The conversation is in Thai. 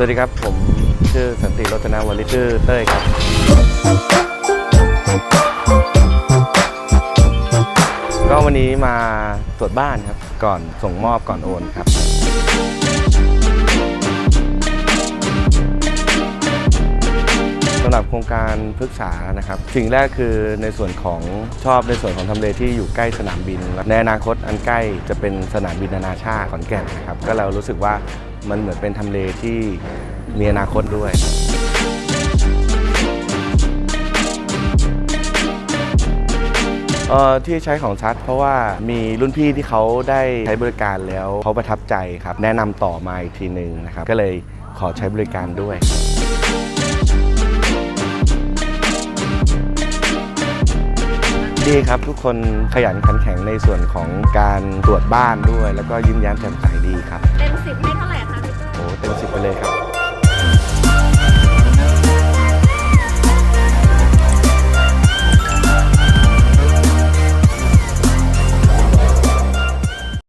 สวัสดีครับ ผมชื่อสันติรัตนวลิชื่อเต้ยครับ ก็วันนี้มาตรวจบ้านครับ ก่อนส่งมอบก่อนโอนครับ สำหรับโครงการพฤกษานะครับ สิ่งแรกคือในส่วนของชอบในส่วนของทำเลที่อยู่ใกล้สนามบิน ในอนาคตอันใกล้จะเป็นสนามบินนานาชาติขอนแก่นนะครับ ก็เรารู้สึกว่า มันเหมือนเป็นทำเลที่มีอนาคตด้วยเออที่ใช้ของชัดเพราะว่ามีรุ่นพี่ที่เขาได้ใช้บริการแล้วเขาประทับใจครับ แนะนำต่อมาอีกทีหนึ่งนะครับ ก็เลยขอใช้บริการด้วยดีครับทุกคนขยันขันแข็งในส่วนของการตรวจบ้านด้วย แล้วก็ยิ้มแย้มแจ่มใสดีครับ